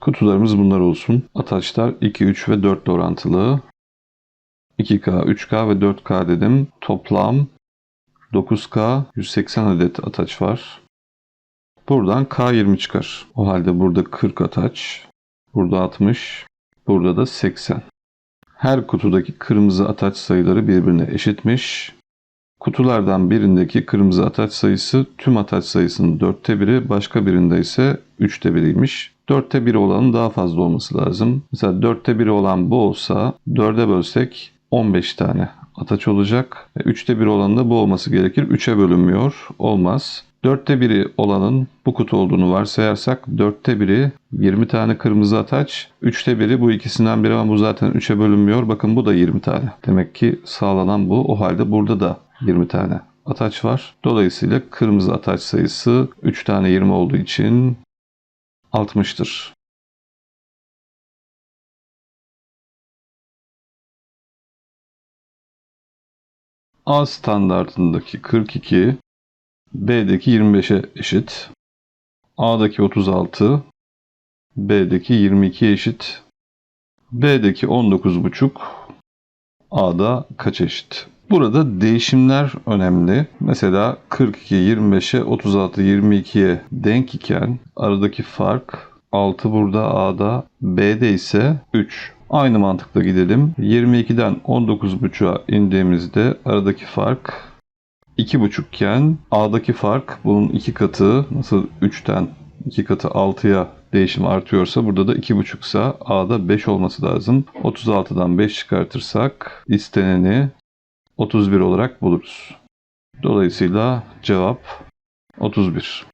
Kutularımız bunlar olsun. Ataçlar 2, 3 ve 4 ile orantılı. 2K, 3K ve 4K dedim. Toplam 9K 180 adet ataç var. Buradan K20 çıkar. O halde burada 40 ataç. Burada 60. Burada da 80. Her kutudaki kırmızı ataç sayıları birbirine eşitmiş. Kutulardan birindeki kırmızı ataç sayısı tüm ataç sayısının dörtte biri, başka birinde ise üçte biriymiş. Dörtte biri olanın daha fazla olması lazım. Mesela dörtte biri olan bu olsa dörde bölsek 15 tane ataç olacak. E, Üçte biri olanın da bu olması gerekir. Üçe bölünmüyor. Olmaz. Dörtte biri olanın bu kutu olduğunu varsayarsak dörtte biri 20 tane kırmızı ataç. Üçte biri bu ikisinden biri ama bu zaten üçe bölünmüyor. Bakın bu da 20 tane. Demek ki sağlanan bu. O halde burada da 20 tane ataç var. Dolayısıyla kırmızı ataç sayısı 3 tane 20 olduğu için 60'tır. A standartındaki 42 B'deki 25'e eşit. A'daki 36 B'deki 22 eşit. B'deki 19,5 A'da kaç eşit? Burada değişimler önemli. Mesela 42 25'e 36 22'ye denk iken aradaki fark 6 burada A'da, B'de ise 3. Aynı mantıkla gidelim. 22'den 19.5'a indiğimizde aradaki fark 2.5 iken A'daki fark bunun iki katı nasıl 3'ten 2 katı 6'ya değişim artıyorsa burada da 2.5 ise A'da 5 olması lazım. 36'dan 5 çıkartırsak isteneni 31 olarak buluruz. Dolayısıyla cevap 31.